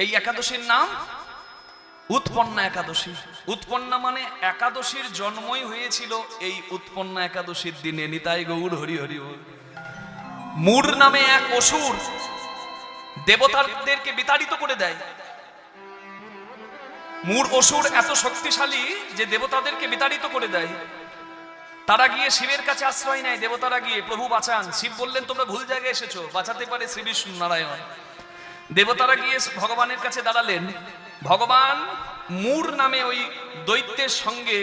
এই একাদশীর নাম? উৎপন্না একাদশী। উৎপন্না মানে একাদশীর জন্মই হয়েছিল এই উৎপন্না একাদশীর দিনে। নিতাই গৌর হরি হরি। মূর নামে এক অসুর দেবতাদেরকে বিতাড়িত করে দেয়। মূর অসুর এত শক্তিশালী যে দেবতাদেরকে বিতাড়িত করে দেয়। তারা গিয়ে শিবের কাছে আশ্রয় নেয়। দেবতারা গিয়ে, প্রভু বাঁচান। শিব বললেন, তোমরা ভুল জায়গায় এসেছ। বাঁচাতে পারে শ্রী বিষ্ণু নারায়ণ। দেবতারা গিয়ে ভগবানের কাছে দাঁড়ালেন। ভগবান মূর নামে ওই দৈত্যের সঙ্গে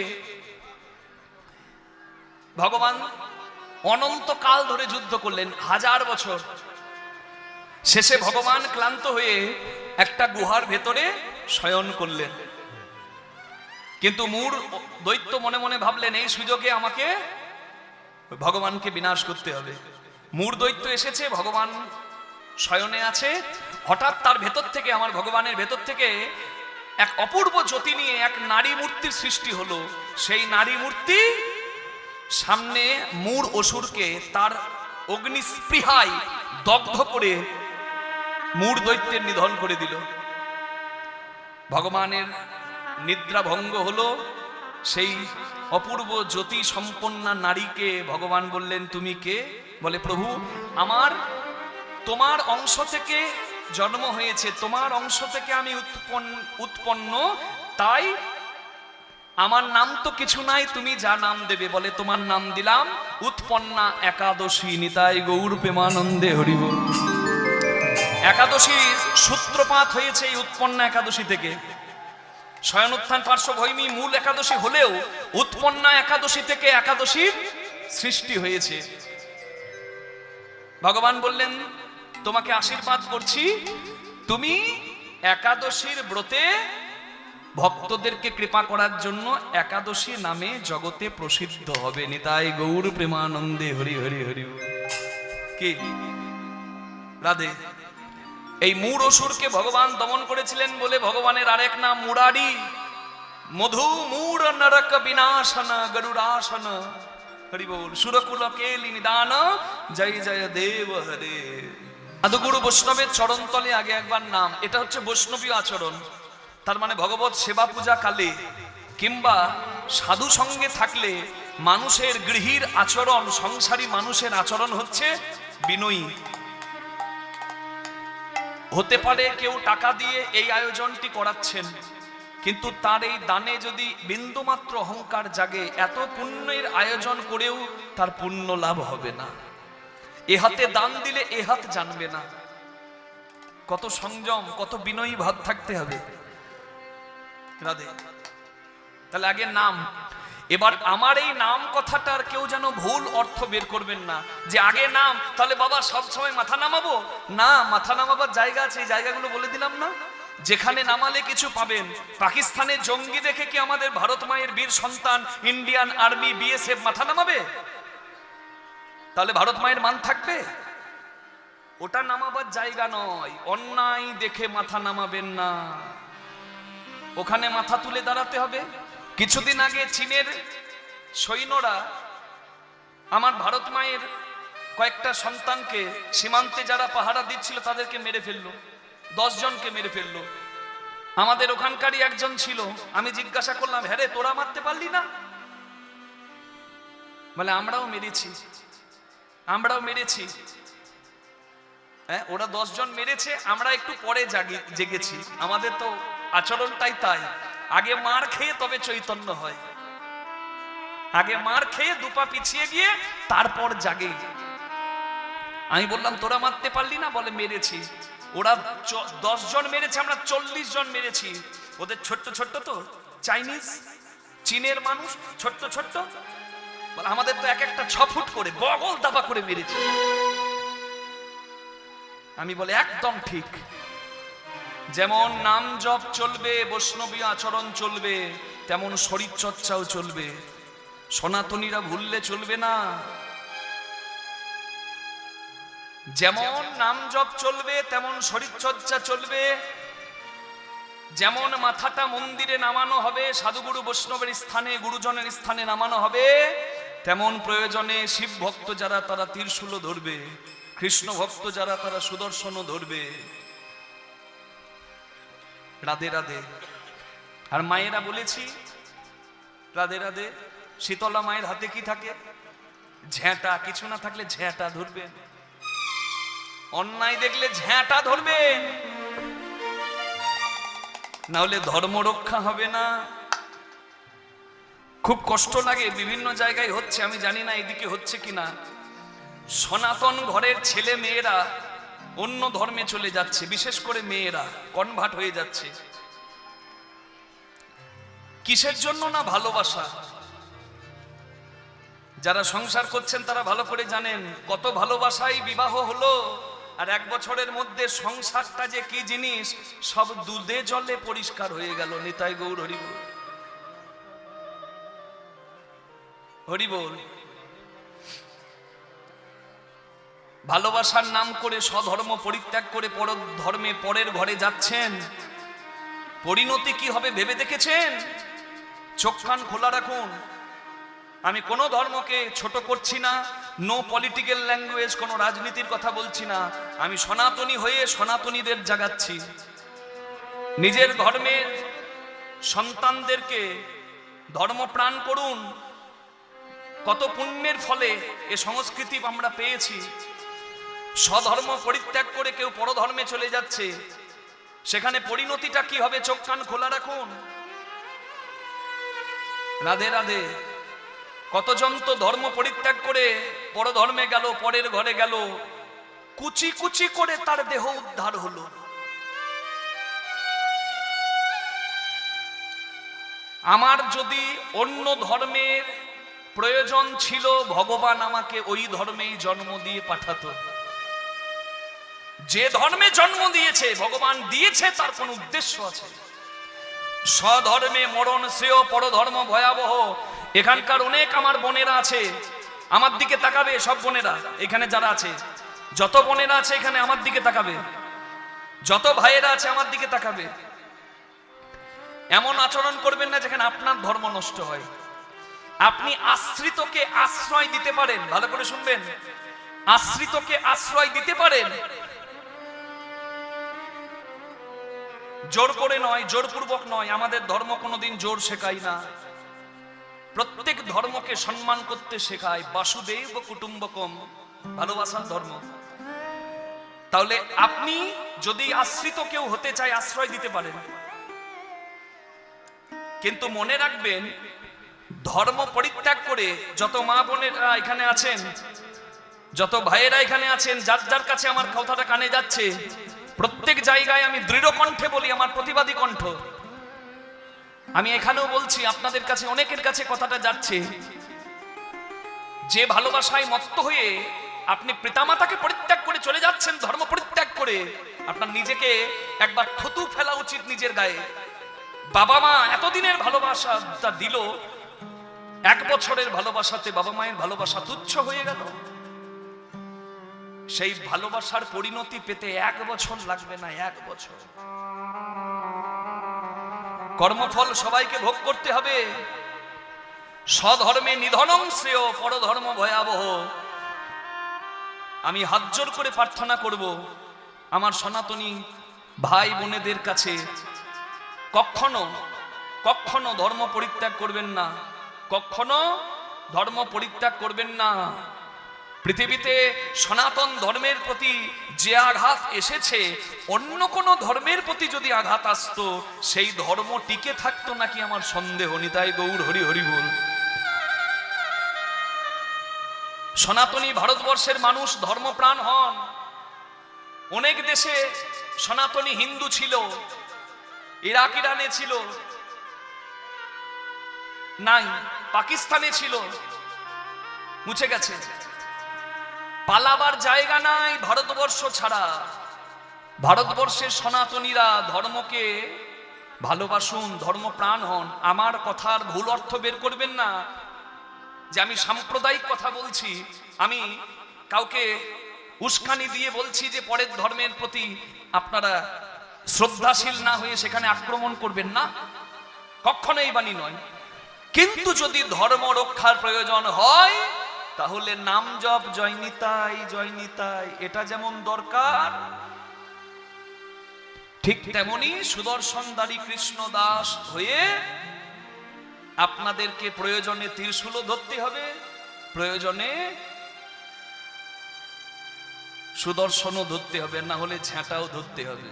ভগবান অনন্তকাল ধরে যুদ্ধ করলেন, হাজার বছর। শেষে ভগবান ক্লান্ত হয়ে একটা গুহার ভেতরে শয়ন করলেন। কিন্তু মূর দৈত্য মনে মনে ভাবলেন, এই সুযোগে আমাকে ভগবানকে বিনাশ করতে হবে। মূর দৈত্য এসেছে, ভগবান শয়নে আছে, হঠাৎ তার ভেতর থেকে, আমার ভগবানের ভেতর থেকে এক অপূর্ব জ্যোতি নিয়ে এক নারী মূর্তির সৃষ্টি হলো। সেই নারী মূর্তি সামনে মূর অসুরকে তার অগ্নিস্পৃহায় দগ্ধ করে মূর দৈত্যের নিধন করে দিল। ভগবানের নিদ্রা ভঙ্গ হলো। সেই অপূর্ব জ্যোতি সম্পন্না নারীকে ভগবান বললেন, তুমি কে? বলে, প্রভু, আমার তোমার অংশ থেকে জন্ম হয়েছে, তোমার অংশ থেকে আমি উৎপন্ন উৎপন্ন, তাই আমার নাম তো কিছু নাই, তুমি যা নাম দেবে বলে তোমার নাম দিলাম। উৎপন্না একাদশী নিতাই গৌর প্রেমানন্দে হরিব। একাদশী সূত্রপাত হয়েছে এই উৎপন্না একাদশী থেকে। স্বয়ন উত্থান পার্শ্বভৈমী মূল একাদশী হলেও উৎপন্না একাদশী থেকে একাদশীর সৃষ্টি হয়েছে। ভগবান বললেন তোমাকে আশীর্বাদ করছি। তুমি একাদশীর ব্রতে ভক্তদেরকে কৃপা করার জন্য একাদশী নামে জগতে প্রসিদ্ধ হবে। নিতাই গৌর প্রেমানন্দে হরি হরি হরি। কি? রাধে। এই মূর অসুরকে ভগবান দমন করেছিলেন বলে ভগবানের আরেক নাম মুরারি। মধু মূর নরক, বিনাশন গরুরাসন হরি বল সুরকুল কেলি নিদান। জয় জয়, দেব, হরে। সাধুগুরু বৈষ্ণবের চরণতলে আগে একবার নাম। এটা হচ্ছে বৈষ্ণবীয় আচরণ। তার মানে ভগবত সেবা পূজা কালে কিংবা সাধু সঙ্গে থাকলে মানুষের গৃহীর আচরণ, সংসারী মানুষের আচরণ হচ্ছে বিনয়ী। হতে পারে কেউ টাকা দিয়ে এই আয়োজনটি করাচ্ছেন, কিন্তু তার এই দানে যদি বিন্দুমাত্র অহংকার জাগে, এত পুণ্যের আয়োজন করেও তার পুণ্য লাভ হবে না। এ হাতে দান দিলে এ হাত জানবে না। কত সংযম, কত বিনয়ী ভাব থাকতে হবে। রাধে, তাহলে আগে নাম। এবার আমার এই নাম কথাটার কেউ যেন ভুল অর্থ বের করবেন না। যে আগে নাম, তাহলে বাবা সব সময় মাথা নামাবো? না, মাথা নামাবার জায়গা আছে, এই জায়গাগুলো বলে দিলাম না। যেখানে নামালে কিছু পাবেন। পাকিস্তানে জঙ্গি দেখে কি আমাদের ভারত মায়ের বীর সন্তান, ইন্ডিয়ান আর্মি, বিএসএফ মাথা নামাবে? তাহলে ভারত মায়ের মান থাকবে? ওটা নামাবার জায়গা নয়। অন্যায় দেখে মাথা নামাবেন না। ওখানে মাথা তুলে দাঁড়াতে হবে। কিছুদিন আগে চীনের সৈন্যরা আমার ভারত মায়ের কয়েকটা সন্তানকে সীমান্তে যারা পাহারা দিচ্ছিল, তাদেরকে মেরে ফেলল। জনকে মেরে ফেলল। আমাদের ওখানকারই একজন ছিল। আমি জিজ্ঞাসা করলাম হ্যাঁ তোরা মারতে পারলি না? বলে, আমরাও মেরেছি। আমরাও মেরেছি। হ্যাঁ ওরা দশজন মেরেছে, আমরা একটু পরে জাগে, জেগেছি। আমাদের তো আচরণটাই তাই। আগে মার খেয়ে তবে চৈতন্য হয়। আগে মার খেয়ে দুপা পিছিয়ে গিয়ে তারপর জাগে। আমি বললাম, তোরা মারতে পারলি না? বলে, মেরেছি। ওরা দশ জন মেরেছে, আমরা চল্লিশ জন মেরেছি। ওদের ছোট্ট ছোট্ট তো, চাইনিজ, চীনের মানুষ, ছোট্ট ছোট্ট। আমাদের তো এক একটা ছ ফুট করে বগল দাবা করে মেরেছে। আমি বলে, একদম ঠিক। যেমন নাম জপ চলবে, বৈষ্ণবী আচরণ চলবে, তেমন শরীর চর্চাও চলবে। সনাতনীরা ভুললে চলবে না। যেমন নাম জপ চলবে, তেমন শরীর চর্চা চলবে। যেমন মাথাটা মন্দিরে নামানো হবে, সাধুগুরু বৈষ্ণবের স্থানে, গুরুজনের স্থানে নামানো হবে তেমন প্রয়োজনে শিব ভক্ত যারা তারা তীরশুল ধরবে, কৃষ্ণ ভক্ত যারা তারা সুদর্শনও ধরবে। রাধে রাধে। আর মায়েরা বলেছি, রাধে রাধে, শীতলা মায়ের হাতে কি থাকে? ঝ্যাঁটা কিছু না থাকলে ঝ্যাঁটা ধরবেন। অন্যায় দেখলে ঝ্যাঁটা ধরবেন। না হলে ধর্ম রক্ষা হবে না। খুব কষ্ট লাগে, বিভিন্ন জায়গায় হচ্ছে, আমি জানি না এদিকে হচ্ছে কিনা। সনাতন ঘরের ছেলে মেয়েরা অন্য ধর্মে চলে যাচ্ছে, বিশেষ করে মেয়েরা, কনভার্ট হয়ে যাচ্ছে। কিসের জন্য না ভালোবাসা? যারা সংসার করছেন, তারা ভালো করে জানেন, কত ভালোবাসাই বিবাহ হলো, আর এক বছরের মধ্যে সংসারটা যে কি জিনিস, সব দুধে জলে পরিষ্কার হয়ে গেল, নিতাই গৌর হরিবল হরিবল ভালোবাসার নাম করে স্বধর্ম পরিত্যাগ করে পর ধর্মে পরের ঘরে যাচ্ছেন। পরিণতি কি হবে ভেবে দেখেছেন? চোখ কান খোলা রাখুন। আমি কোনো ধর্মকে ছোট করছি না নো পলিটিক্যাল ল্যাঙ্গুয়েজ কোনো রাজনীতির কথা বলছি না। আমি সনাতনী হয়ে সনাতনীদের জাগাচ্ছি। নিজের ধর্মের সন্তানদেরকে ধর্মপ্রাণ করুন। কত পুণ্যের ফলে এ সংস্কৃতি আমরা পেয়েছি। স্বধর্ম পরিত্যাগ করে কেউ পরধর্মে চলে যাচ্ছে। সেখানে পরিণতিটা কি হবে চোখ কান খোলা রাখুন? রাধে রাধে। কতজন তো ধর্ম পরিত্যাগ করে পরধর্মে গেল, পরের ঘরে গেল। কুচি কুচি করে তার দেহ উদ্ধার হলো। আমার যদি অন্য ধর্মের প্রয়োজন ছিল, ভগবান আমাকে ওই ধর্মেই জন্ম দিয়ে পাঠাতো। যে ধর্মে জন্ম দিয়েছে, ভগবান দিয়েছে, তার কোন উদ্দেশ্য আছে। স্বধর্মে মরণ শ্রেয় পরধর্ম ভয়াবহ। এখানকার অনেক আমার বোনেরা আছে, আমার দিকে তাকাবে সব বোনেরা, এখানে যারা আছে। যত বোনেরা আছে এখানে আমার দিকে তাকাবে, যত ভাইয়েরা আছে আমার দিকে তাকাবে। এমন আচরণ করবেন না যেখানে আপনার ধর্ম নষ্ট হয়। আপনি আশ্রিতকে আশ্রয় দিতে পারেন। ভালো করে শুনবেন। আশ্রিতকে আশ্রয় দিতে পারেন। জোর করে নয়, জোরপূর্বক নয়। আমাদের ধর্ম কোনোদিন জোর শেখায় না। প্রত্যেক ধর্মকে সম্মান করতে শেখায়। বাসুদেব কুটুম্বকম, ভালোবাসার ধর্ম। তাহলে আপনি যদি আশ্রিত কেউ হতে চায়, আশ্রয় দিতে পারেন। কিন্তু মনে রাখবেন ধর্ম পরিত্যাগ করে যত মা বোনেরা এখানে আছেন, যত ভাইয়েরা এখানে আছেন, যার যার কাছে আমার কথাটা কানে যাচ্ছে, প্রত্যেক জায়গায় আমি দৃঢ় কণ্ঠে বলি আমার প্রতিবাদী কণ্ঠ। আমি এখানেও বলছি, আপনাদের কাছে, অনেকের কাছে কথাটা যাচ্ছে। যে ভালোবাসায় মত্ত হয়ে আপনি পিতামাতাকে পরিত্যাগ করে চলে যাচ্ছেন, ধর্ম পরিত্যাগ করে, আপনার নিজেকে একবার থতু ফেলা উচিত নিজের গায়ে। বাবা মা এতদিনের ভালোবাসাটা দিল এক বছরের ভালোবাসাতে বাবা মায়ের ভালোবাসা তুচ্ছ হয়ে গেল। সেই ভালোবাসার পরিণতি পেতে এক বছর লাগবে না, এক বছর। কর্মফল সবাইকে ভোগ করতে হবে। স্বধর্মে নিধনং শ্রেয়, পরধর্ম ভয়াবহ। আমি হাত জোর করে প্রার্থনা করব, আমার সনাতনী ভাই বোনেদের কাছে, কখনো কখনো ধর্ম পরিত্যাগ করবেন না। কখনো ধর্ম পরিত্যাগ করবেন না। পৃথিবীতে সনাতন ধর্মের প্রতি যে আঘাত এসেছে, অন্য কোনো ধর্মের প্রতি যদি আঘাত আসতো, সেই ধর্ম টিকে থাকতো নাকি আমার সন্দেহ? নিতাই গৌর হরি হরি বল। সনাতনী ভারতবর্ষের মানুষ ধর্মপ্রাণ হন। অনেক দেশে সনাতনী হিন্দু ছিল, ইরাক, ইরানে ছিল নাই, পাকিস্তানে ছিল। মুছে গেছে। পালাবার জায়গা নাই ভারতবর্ষ ছাড়া। ভারতবর্ষের সনাতনীরা ধর্মকে ভালোবাসুন ধর্ম প্রাণ হন। আমার কথার ভুল অর্থ বের করবেন না যে আমি সাম্প্রদায়িক কথা বলছি। আমি কাউকে উস্কানি দিয়ে বলছি যে পরের ধর্মের প্রতি আপনারা শ্রদ্ধাশীল না হয়ে সেখানে আক্রমণ করবেন না। কখনো এই বাণী নয় কিন্তু যদি ধর্ম রক্ষার প্রয়োজন হয়, তাহলে নাম জপ জয়নিতাই জয়নিতাই, এটা যেমন দরকার, ঠিক তেমনি সুদর্শনদারী কৃষ্ণ দাস হয়ে আপনাদেরকে প্রয়োজনে ত্রিশূলও ধরতে হবে। প্রয়োজনে সুদর্শনও ধরতে হবে, না হলে ঝ্যাঁটাও ধরতে হবে।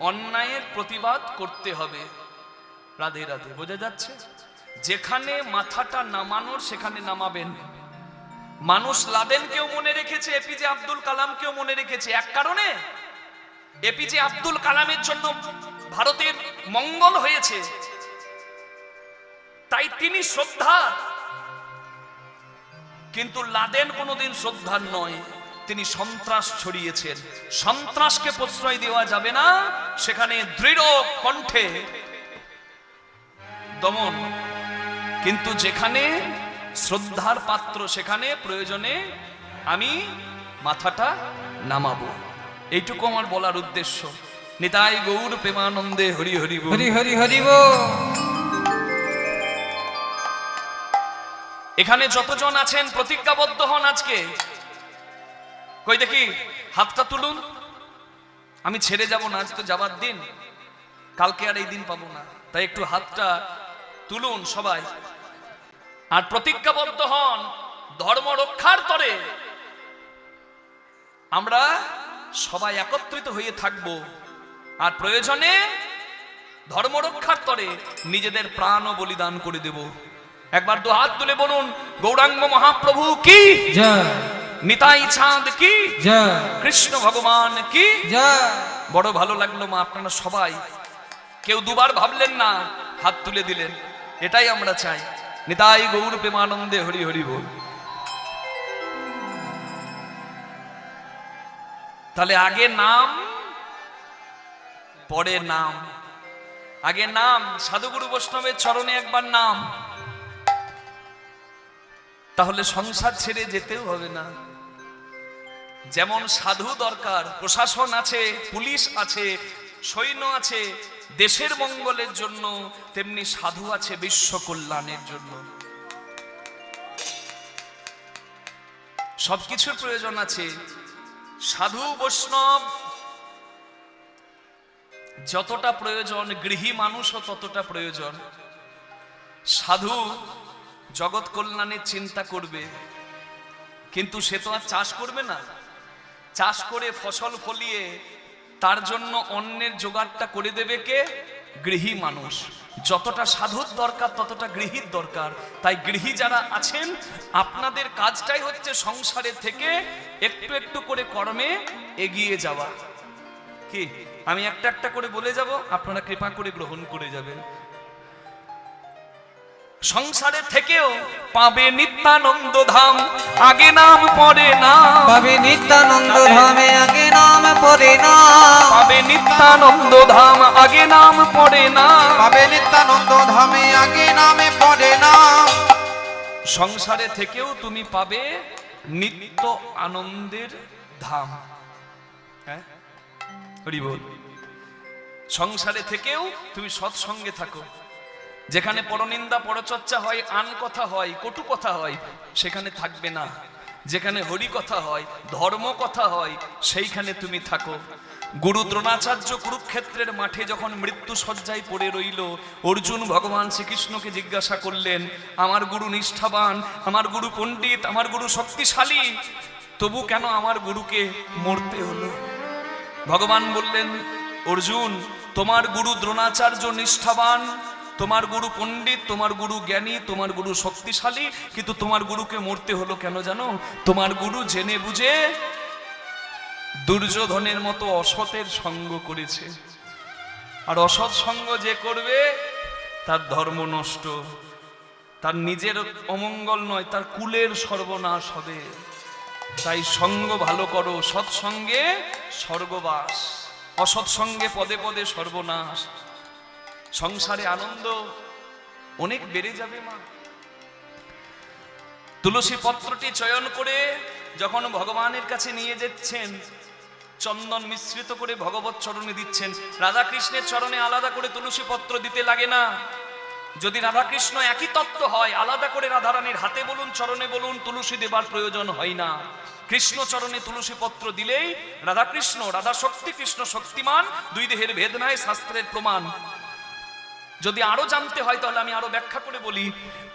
অন্যায়ের প্রতিবাদ করতে হবে। রাধে রাধে, বোঝা যাচ্ছে? যেখানে মাথাটা নামানোর, সেখানে নামাবেন। মানুষ লাদেনকেও মনে রেখেছে, এপিজে আব্দুল কালামকেও মনে রেখেছে। এক কারণে, এপিজে আব্দুল কালামের জন্য ভারতের মঙ্গল হয়েছে। তাই তিনি শ্রদ্ধা। কিন্তু লাদেন কোনোদিন শ্রদ্ধার নয়, তিনি সন্ত্রাস ছড়িয়েছেন। সন্ত্রাসকে প্রশ্রয় দেওয়া যাবে না, সেখানে দৃঢ় কণ্ঠে দমন। কিন্তু যেখানে শ্রদ্ধার পাত্র সেখানে প্রয়োজনে আমি মাথাটা নামাবো। এইটুকু আমার বলার উদ্দেশ্য। নিতাই গৌর প্রেমানন্দে হরি হরি হরি হরি হরি এখানে যতজন আছেন প্রতিজ্ঞাবদ্ধ হন আজকে। কই দেখি হাতটা তুলুন। আমি ছেড়ে যাব না আজ তো যাবার দিন। কালকে আর এই দিন পাবো না। তাই একটু হাতটা তুলুন সবাই। আর প্রতিজ্ঞাবদ্ধ হন ধর্ম রক্ষার তরে। আমরা সবাই একত্রিত হয়ে থাকব আর প্রয়োজনে ধর্ম রক্ষার তরে নিজেদের প্রাণও বলিদান করে দেব। একবার দু হাত তুলে বলুন গৌরাঙ্গ মহাপ্রভু কি? নিতাই চাঁদ কি? কৃষ্ণ ভগবান কি? বড় ভালো লাগল মা আপনারা সবাই। কেউ দুবার ভাবলেন না হাত তুলে দিলেন। এটাই আমরা চাই। নিতাই গৌর প্রেমানন্দে হরি হরি বল। তাহলে আগে নাম, পরে নাম। আগে নাম, সাধুগুরু বৈষ্ণবের চরণে একবার নাম। তাহলে সংসার ছেড়ে যেতেও হবে না। যেমন সাধু দরকার, প্রশাসন আছে, পুলিশ আছে, সৈন্য আছে দেশের মঙ্গলের জন্য, তেমনি সাধু আছে বিশ্ব কল্যাণের জন্য। সবকিছুর প্রয়োজন আছে। সাধু, বৈষ্ণব, যতটা প্রয়োজন, গৃহী মানুষও ততটা প্রয়োজন। সাধু জগৎ কল্যাণের চিন্তা করবে, কিন্তু সে তো আর চাষ করবে না। চাষ করে ফসল ফলিয়ে তার জন্য অন্যের জোগাড়টা করে দেবে কে? গৃহী মানুষ। যতটা সাধুর দরকার, ততটা গৃহীর দরকার। তাই গৃহী যারা আছেন, আপনাদের কাজটাই হচ্ছে সংসারের থেকে একটু একটু করে কর্মে এগিয়ে যাওয়া। কি? আমি একটা একটা করে বলে যাব, আপনারা কৃপা করে গ্রহণ করে যাবেন। সংসারে থেকেও পাবে নিত্যানন্দ ধাম আগে নাম পরে নাম। পাবে নিত্যানন্দ ধামে আগে নাম পরে না পাবে নিত্যানন্দ ধাম আগে নাম পরে না পাবে নিত্যানন্দ ধামে আগে নামে পড়ে না সংসারে থেকেও তুমি পাবে নিত্য আনন্দের ধাম। হ্যাঁ? হরি বল। সংসারে থেকেও তুমি সৎসঙ্গে থাকো। যেখানে পরনিন্দা পরচর্চা হয়, আন কথা হয়, কটু কথা হয়, সেখানে থাকবে না। যেখানে হরি কথা হয়, ধর্ম কথা হয়, সেইখানে তুমি থাকো। গুরু দ্রোণাচার্য কুরুক্ষেত্রের মাঠে যখন মৃত্যু সজ্জায় পড়ে রইল, অর্জুন ভগবান শ্রীকৃষ্ণকে জিজ্ঞাসা করলেন, আমার গুরু নিষ্ঠাবান, আমার গুরু পণ্ডিত, আমার গুরু শক্তিশালী, তবু কেন আমার গুরুকে মরতে হলো? ভগবান বললেন, অর্জুন, তোমার গুরু দ্রোণাচার্য নিষ্ঠাবান তোমার গুরু পণ্ডিত, তোমার গুরু জ্ঞানী, তোমার গুরু শক্তিশালী, কিন্তু তোমার গুরুকে মরতে হলো কেন জানো? তোমার গুরু জেনে বুঝে দুর্যোধনের মতো অসতের সঙ্গ করেছে। আর অসৎ সঙ্গ যে করবে, তার ধর্ম নষ্ট। তার নিজের অমঙ্গল নয়, তার কুলের সর্বনাশ হবে। তাই সঙ্গ ভালো করো, সৎসঙ্গে স্বর্গবাস। অসৎ সঙ্গে পদে পদে সর্বনাশ। সংসারে আনন্দ অনেক বেড়ে যাবে মা। তুলসী পত্রটি চয়ন করে যখন ভগবানের কাছে নিয়ে যাচ্ছেন, চন্দন মিশ্রিত করে ভগবত চরণে দিচ্ছেন রাধা কৃষ্ণের চরণে আলাদা করে তুলসী পত্র দিতে লাগে না। যদি রাধাকৃষ্ণ একই তত্ত্ব হয়, আলাদা করে রাধারানীর হাতে বলুন, চরণে বলুন, তুলসী দেবার প্রয়োজন হয় না। কৃষ্ণ চরণে তুলসী পত্র দিলেই রাধাকৃষ্ণ রাধা শক্তি কৃষ্ণ শক্তিমান, দুই দেহের ভেদ নাই শাস্ত্রের প্রমাণ। যদি আরও জানতে হয়, তাহলে আমি আরও ব্যাখ্যা করে বলি।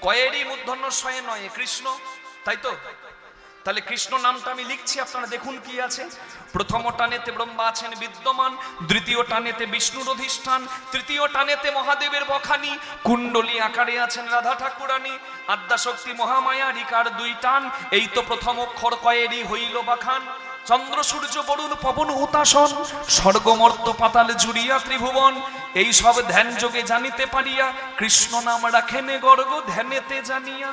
কয়েরই মূর্ধন্য শয়ে নয়, কৃষ্ণ। তাই তো? তাহলে কৃষ্ণ নামটা আমি লিখছি, আপনারা দেখুন কি আছে। প্রথম টানেতে ব্রহ্মা আছেন বিদ্যমান, দ্বিতীয় টানেতে বিষ্ণুর অধিষ্ঠান তৃতীয় টানেতে মহাদেবের বখানি, কুণ্ডলী আকারে আছেন রাধা ঠাকুরানী, আদ্যাশক্তি মহামায়া, রিকার দুই টান, এই তো প্রথম অক্ষর কয়েরই হইল বাখান। চন্দ্র, সূর্য, বরুণ, পবন হুতাসন স্বর্গমর্ত পাতাল জুড়িয়া ত্রিভুবন, এই সব ধ্যান যোগে জানিতে পারিয়া কৃষ্ণ নাম রাখেনে গর্গ, ধ্যানেতে জানিয়া।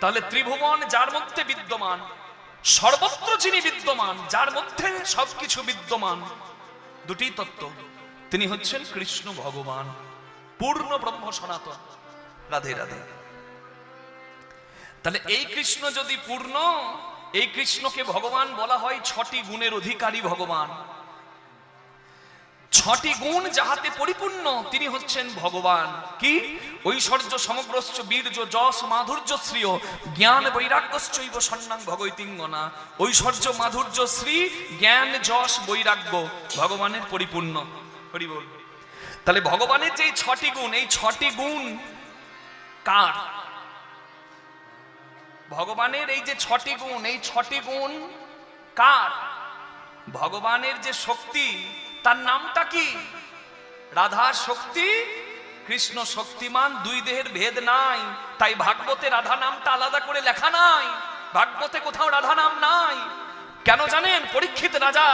তাহলে ত্রিভুবন যার মধ্যে বিদ্যমান, সর্বত্র যিনি বিদ্যমান, যার মধ্যে সবকিছু বিদ্যমান দুটি তত্ত্ব। তিনি হচ্ছেন কৃষ্ণ ভগবান, পূর্ণ ব্রহ্ম সনাতন। রাধে রাধে। তাহলে এই কৃষ্ণ যদি পূর্ণ এই কৃষ্ণকে ভগবান বলা হয় ছটি গুণের অধিকারী ভগবান। ছটি গুণ যাহাতে পরিপূর্ণ, তিনি হচ্ছেন ভগবান। কি? ঐশ্বর্য সমগ্রশ্চ বীর্য, যশ, মাধুর্য, শ্রিয়, জ্ঞান, বৈরাগ্যশ্চৈব, সন্ন্যাং ভগৈতিঙ্গনা। ঐশ্বর্য, মাধুর্য, শ্রী, জ্ঞান, যশ, বৈরাগ্য ভগবানের পরিপূর্ণ। হরি বল। তাহলে ভগবানের যে ছটি গুণ, এই ছটি গুণ কার? ভগবানের এই যে ছটি গুণ, এই ছটি গুণ কার? ভগবানের যে শক্তি, তার নামটা কি? রাধা শক্তি? কৃষ্ণ শক্তিমান, দুই দেহের ভেদ নাই। তাই ভাগবতে রাধা নামটা আলাদা করে লেখা নাই। ভাগবতে কোথাও রাধা নাম নাই। কেন জানেন? পরীক্ষিত রাজা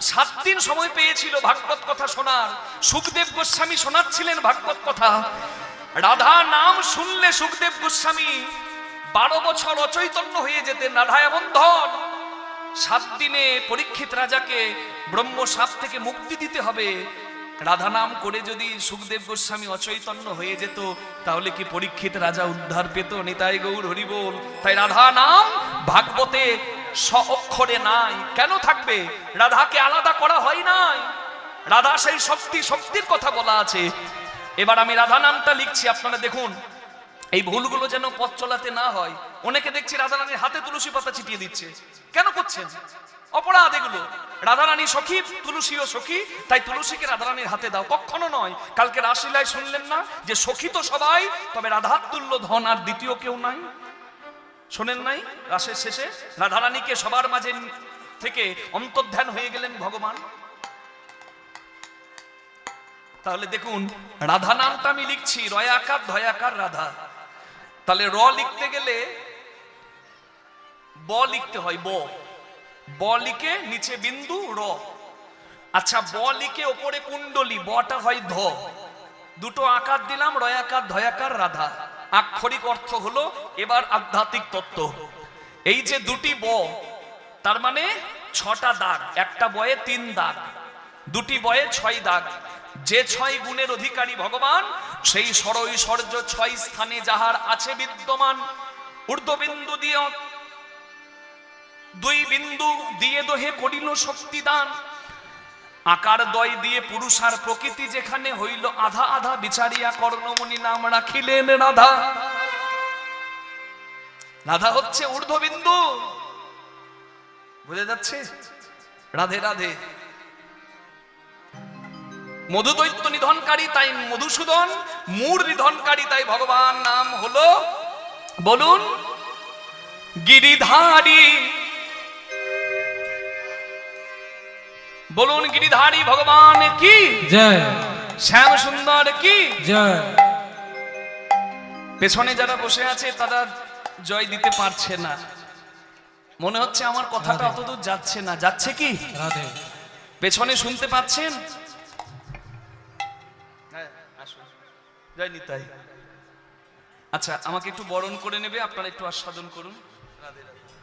সাত দিন সময় পেয়েছিল ভাগবত কথা শোনার। সুখদেব গোস্বামী শোনাচ্ছিলেন ভাগবত কথা। রাধা নাম শুনলে সুখদেব গোস্বামী বারো বছর অচৈতন্য হয়ে যেতেন রাধা এমন ধন সাত দিনে পরীক্ষিত রাজাকে ব্রহ্ম সাপ থেকে মুক্তি দিতে হবে। রাধা নাম করে যদি সুখদেব গোস্বামী অচৈতন্য হয়ে যেত, তাহলে কি পরীক্ষিত রাজা উদ্ধার পেত? নিতাই গৌর হরিবোল। তাই রাধা নাম ভাগবতে স অক্ষরে নাই। কেন থাকবে? রাধাকে আলাদা করা হয় নাই। রাধা সেই শক্তি, শক্তির কথা বলা আছে। এবার আমি রাধা নামটা লিখছি, আপনারা দেখুন। এই ভুলগুলো যেন পথ চলাতে না হয়। অনেকে দেখছি রাধারানীর হাতে তুলসী পাতা ছিটিয়ে দিচ্ছে। কেন করছেন? অপরাধ এগুলো। রাধারানী সখী তুলসী ও সখী, তাই তুলসীকে রাধারানীর হাতে দাও। কখনো নয়, কালকে রাসলীলায় শুনলেন না যে সখী তো সবাই, তবে রাধার তুল্য ধন আর দ্বিতীয় কেউ নাই? শোনেন নাই, রাসের শেষে? রাধারানীকে সবার মাঝে থেকে অন্তর্ধান হয়ে গেলেন ভগবান। তাহলে দেখুন, রাধা নামটা আমি লিখছি, রয়াকার, ধয়াকার রাধা। তাহলে র লিখতে গেলে ব লিখতে হয়, ব। ব লিখে নিচে বিন্দু র। আচ্ছা ব লিখে ওপরে কুণ্ডলি, বটা হয় ধ। দুটো আকার দিলাম রয়াকার ধয়াকার রাধা। আক্ষরিক অর্থ হলো, এবার আধ্যাত্মিক তত্ত্ব। এই যে দুটি ব, তার মানে ছটা দাগ। একটা বয়ে তিন দাগ। দুটি বয়ে ছয় দাগ। যে ছয় গুণের অধিকারী ভগবান, সেই সরৈশ্বর্য ছয় স্থানে যাহার আছে বিদ্যমান, ঊর্ধ্ববিন্দু দিয়ে, দুই বিন্দু দিয়ে দোহে করিল শক্তিদান। আকার দয় দিয়ে পুরুষ আর প্রকৃতি যেখানে হইল আধা আধা বিচারিয়া কর্ণমণি নাম রাখিলেন রাধা। রাধা হচ্ছে ঊর্ধ্ববিন্দু। বুঝে যাচ্ছে? রাধে রাধে। মধু দৈত্য নিধনকারী তাই মধুসূদন মূর নিধনকারী তাই ভগবান। নাম হলো বলুন গিরিধারী। বলুন গিরিধারী ভগবান কি? জয়। শ্যাম সুন্দর কি? জয়। পেছনে যারা বসে আছে তারা জয় দিতে পারছে না। মনে হচ্ছে আমার কথাটা অতদূর যাচ্ছে না। যাচ্ছে কি? পেছনে শুনতে পাচ্ছেন? আচ্ছা আমাকে একটু বরণ করে নেবে আপনারা একটু আস্বাদন করুন। রাধে রাধে।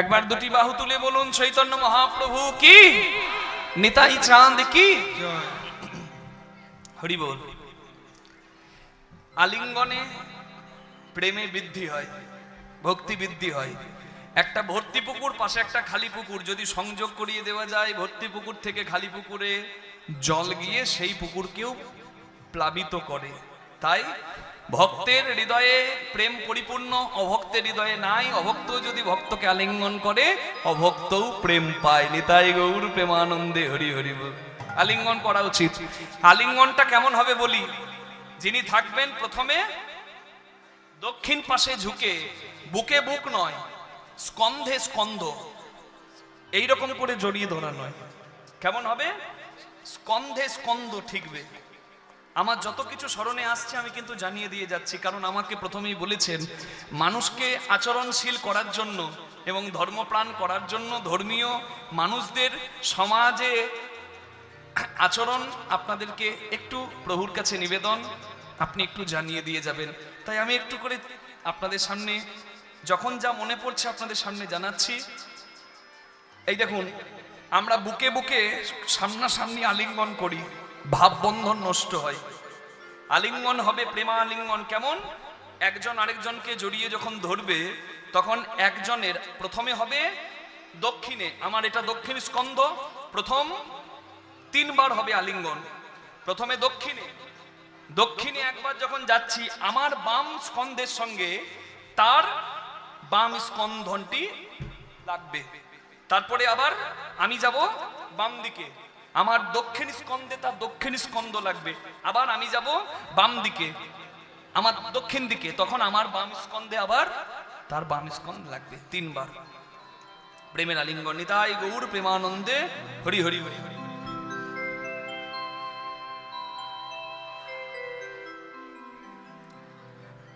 একবার দুটি বাহু তুলে বলুন, চৈতন্য মহাপ্রভু কি? নিতাই চাঁদ কি? হরি বল। আলিঙ্গনে প্রেমে বৃদ্ধি হয়, ভক্তি বৃদ্ধি হয়। একটা ভর্তি পুকুর, পাশে একটা খালি পুকুর। যদি সংযোগ করিয়ে দেওয়া যায়, ভর্তি পুকুর থেকে খালি পুকুরে জল গিয়ে সেই পুকুরকেও প্লাবিত করে। তাই ভক্তের হৃদয়ে প্রেম পরিপূর্ণ, অভক্তের হৃদয়ে নাই, অভক্ত যদি ভক্তকে আলিঙ্গন করে, অভক্তও প্রেম পায় নিতাই গৌর প্রেমানন্দে হরি হরি আলিঙ্গন করা উচিত। আলিঙ্গনটা কেমন হবে বলি? যিনি থাকবেন প্রথমে দক্ষিণ পাশে ঝুঁকে, বুকে বুক নয়, স্কন্ধে স্কন্ধ। এইরকম করে জড়িয়ে ধরা নয়। কেমন হবে? স্কন্ধে স্কন্ধ ঠিকবে। আমার যত কিছু স্মরণে আসছে, আমি কিন্তু জানিয়ে দিয়ে যাচ্ছি। কারণ আমাকে প্রথমেই বলেছেন, মানুষকে আচরণশীল করার জন্য এবং ধর্মপ্রাণ করার জন্য ধর্মীয় মানুষদের সমাজে আচরণ আপনাদেরকে একটু প্রভুর কাছে নিবেদন, আপনি একটু জানিয়ে দিয়ে যাবেন। তাই আমি একটু করে আপনাদের সামনে, যখন যা মনে পড়ছে আপনাদের সামনে জানাচ্ছি। এই দেখুন, আমরা বুকে বুকে সামনাসামনি আলিঙ্গন করি। ভাববন্ধন নষ্ট হয়। আলিঙ্গন হবে প্রেমা আলিঙ্গন কেমন? একজন আরেকজনকে জড়িয়ে যখন ধরবে, তখন একজনের প্রথমে হবে দক্ষিণে। আমার এটা দক্ষিণ স্কন্ধ। প্রথম তিনবার হবে আলিঙ্গন। প্রথমে দক্ষিণে। দক্ষিণে একবার যখন যাচ্ছি, আমার বাম স্কন্ধের সঙ্গে তার বাম স্কন্ধনটি লাগবে। তারপরে আবার আমি যাব বাম দিকে আমার দক্ষিণ স্কন্দে তার দক্ষিণ স্কন্দ লাগবে। আবার আমি যাব বাম দিকে, আমার দক্ষিণ দিকে, তখন আমার বাম স্কন্দে আবার তার বাম স্কন্দ লাগবে তিনবার। প্রেমের আলিঙ্গন নিতাই গৌর প্রেমানন্দে হরি হরি হরি হরি।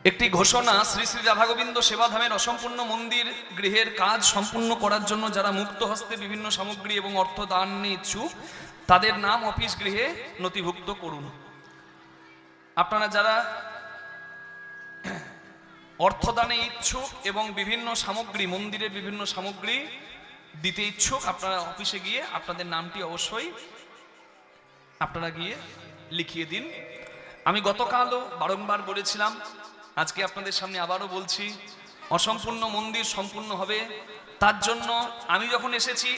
একটি ঘোষণা, শ্রী শ্রী রাধাগোবিন্দ সেবাধামের অসম্পূর্ণ মন্দির গৃহের কাজ সম্পূর্ণ করার জন্য যারা মুক্ত হস্তে বিভিন্ন সামগ্রী এবং অর্থ দান নিয়ে ইচ্ছুক, তাদের নাম অফিস গৃহে নথিভুক্ত করুন। আপনারা যারা অর্থদানে ইচ্ছুক এবং বিভিন্ন সামগ্রী, মন্দিরের বিভিন্ন সামগ্রী দিতে ইচ্ছুক, আপনারা অফিসে গিয়ে আপনাদের নামটি অবশ্যই আপনারা গিয়ে লিখিয়ে দিন। আমি গতকালও বারংবার বলেছিলাম আজকে আপনাদের সামনে আবারও বলছি, অসম্পূর্ণ মন্দির সম্পূর্ণ হবে। তার জন্য আমি যখন এসেছি,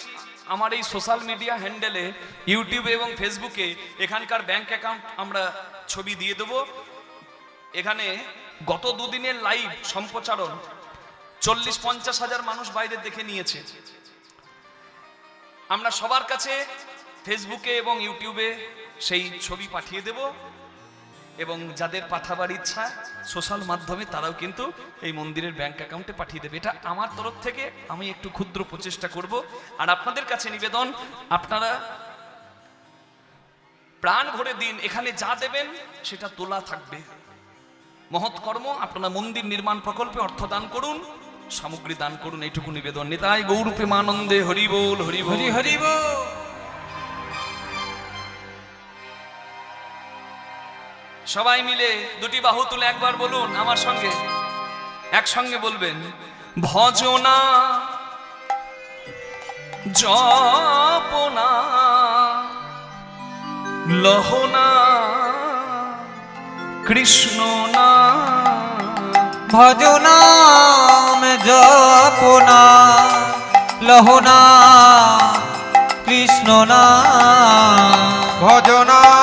আমার এই সোশ্যাল মিডিয়া হ্যান্ডেলে, ইউটিউবে এবং ফেসবুকে এখানকার ব্যাংক অ্যাকাউন্ট আমরা ছবি দিয়ে দেবো। এখানে গত দুদিনের লাইভ সম্প্রচারণ চল্লিশ পঞ্চাশ হাজার মানুষ বাইরে দেখে নিয়েছে। আমরা সবার কাছে ফেসবুকে এবং ইউটিউবে সেই ছবি পাঠিয়ে দেব। এবং যাদের পাঠাবার ইচ্ছা সোশ্যাল মাধ্যমে, তারাও কিন্তু এই মন্দিরের ব্যাংক অ্যাকাউন্টে পাঠিয়ে দেবে। এটা আমার তরফ থেকে আমি একটু ক্ষুদ্র প্রচেষ্টা করব। আর আপনাদের কাছে নিবেদন, আপনারা প্রাণ ভরে দিন, এখানে যা দেবেন সেটা তোলা থাকবে। মহৎ কর্ম, আপনারা মন্দির নির্মাণ প্রকল্পে অর্থ দান করুন, সামগ্রী দান করুন, এইটুকু নিবেদন। নিতাই গৌর প্রেমানন্দে হরিবোল। হরি হরি হরি সবাই মিলে দুটি বাহু তুলে একবার বলুন আমার সঙ্গে। একসঙ্গে বলবেন ভজনা জপনা লহনা কৃষ্ণ না ভজনাম জপনা লহনা কৃষ্ণ না ভজনাম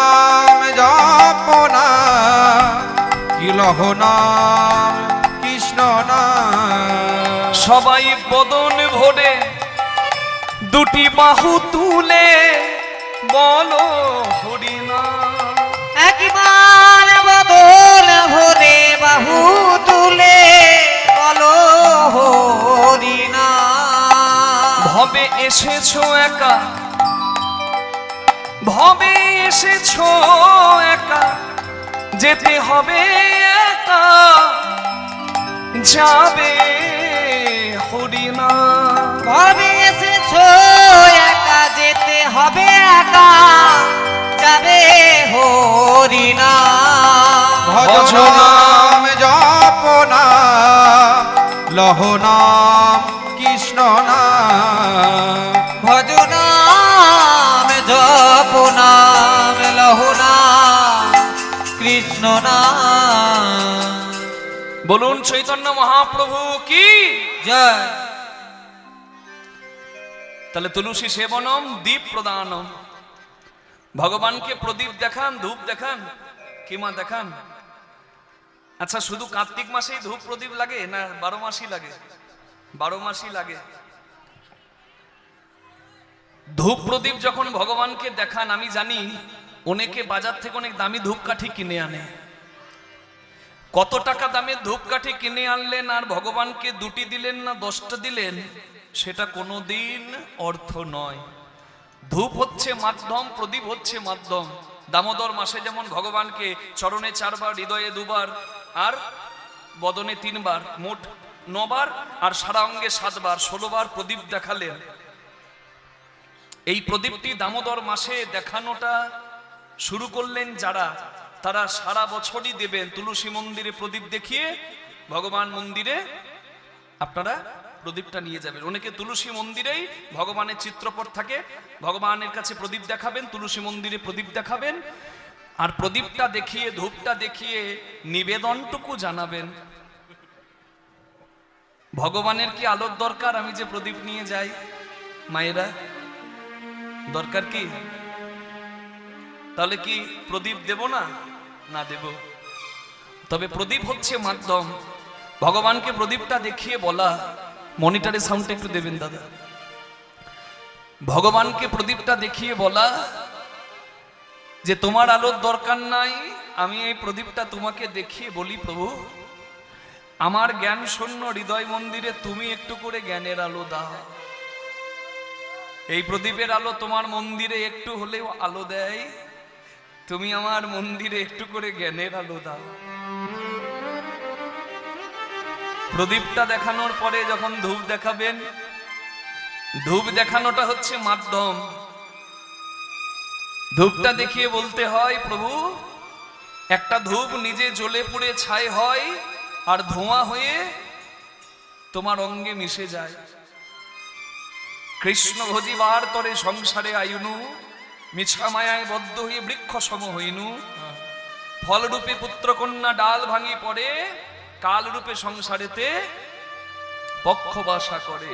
কিলহ নাম কৃষ্ণ নাম। সবাই বদন ভরে দুটি বাহু তুলে বলো হরিনা একবার বদল ভরে বাহু তুলে বলো হরিনা ভবে এসেছ একা ভবে এসেছ একা যেতে হবে একা যাবে হরিনা ভাবে এসেছ? একা যেতে হবে একা। যাবে হরিনা ভজনাম জপনা লহ নাম কৃষ্ণ নাম ভজ নাম জপ নাম লহু নাম বলুন চৈতন্য মহাপ্রভু কি? জয়। তাহলে তুলসী সেবনম দীপ প্রদানম। ভগবানকে প্রদীপ দেখান ধূপ দেখান কিমা দেখান। আচ্ছা শুধু কার্তিক মাসেই ধূপ প্রদীপ লাগে না বারো মাসই লাগে? বারো মাসই লাগে। ধূপ প্রদীপ যখন ভগবানকে দেখান আমি জানি অনেকে বাজার থেকে অনেক দামি ধূপকাঠি কিনে আনে। কত টাকা দামের ধূপকাঠি কিনে আনলেন আর ভগবানকে দুটি দিলেন না দশটা দিলেন, সেটা কোনোদিন অর্থ নয়। ধূপ হচ্ছে মাধ্যম, প্রদীপ হচ্ছে মাধ্যম। দামোদর মাসে যেমন ভগবানকে চরণে চারবার, হৃদয়ে দুবার, আর বদনে তিনবার, মোট নবার, আর সারা অঙ্গে সাতবার, ষোলোবার প্রদীপ দেখালেন। এই প্রদীপটি দামোদর মাসে দেখানোটা শুরু করলেন যারা, তারা সারা বছরই দেবেন। তুলসী মন্দিরে প্রদীপ দেখিয়ে ভগবান মন্দিরে আপনারা প্রদীপটা নিয়ে যাবেন। অনেকে তুলসী মন্দিরেই ভগবানের চিত্রপট থাকে, ভগবানের কাছে প্রদীপ দেখাবেন, তুলসী মন্দিরে প্রদীপ দেখাবেন, আর প্রদীপটা দেখিয়ে, ধূপটা দেখিয়ে নিবেদনটুকু জানাবেন। ভগবানের কি আলোর দরকার? আমি যে প্রদীপ নিয়ে যাই, মায়েরা, দরকার কি? তাহলে কি প্রদীপ দেব না? না দেব। তবে প্রদীপ হচ্ছে মাধ্যম। ভগবানকে প্রদীপটা দেখিয়ে বলা মনিটরে সাউন্ডটা একটু দেবেন দাদা। ভগবানকে প্রদীপটা দেখিয়ে বলা যে তোমার আলোর দরকার নাই, আমি এই প্রদীপটা তোমাকে দেখিয়ে বলি প্রভু। আমার জ্ঞান শূন্য হৃদয় মন্দিরে তুমি একটু করে জ্ঞানের আলো দাও। এই প্রদীপের আলো তোমার মন্দিরে একটু হলেও আলো দেয়। তুমি আমার মন্দিরে একটু করে জ্ঞানের আলো দাও। প্রদীপটা দেখানোর পরে যখন ধূপ দেখাবেন, ধূপ দেখানোটা হচ্ছে মাধ্যম। ধূপটা দেখিয়ে বলতে হয়, প্রভু, একটা ধূপ নিজে জ্বলে পুড়ে ছাই হয় আর ধোঁয়া হয়ে তোমার অঙ্গে মিশে যায়। কৃষ্ণ ভজিবার তরে সংসারে আয়ুনু মিছা মায়ায় বদ্ধ হয়ে বৃক্ষ সম হইনু। ফলরূপে পুত্রকন্যা ডাল ভাঙি পড়ে, কালরূপে সংসারেতে পক্ষবাসা করে।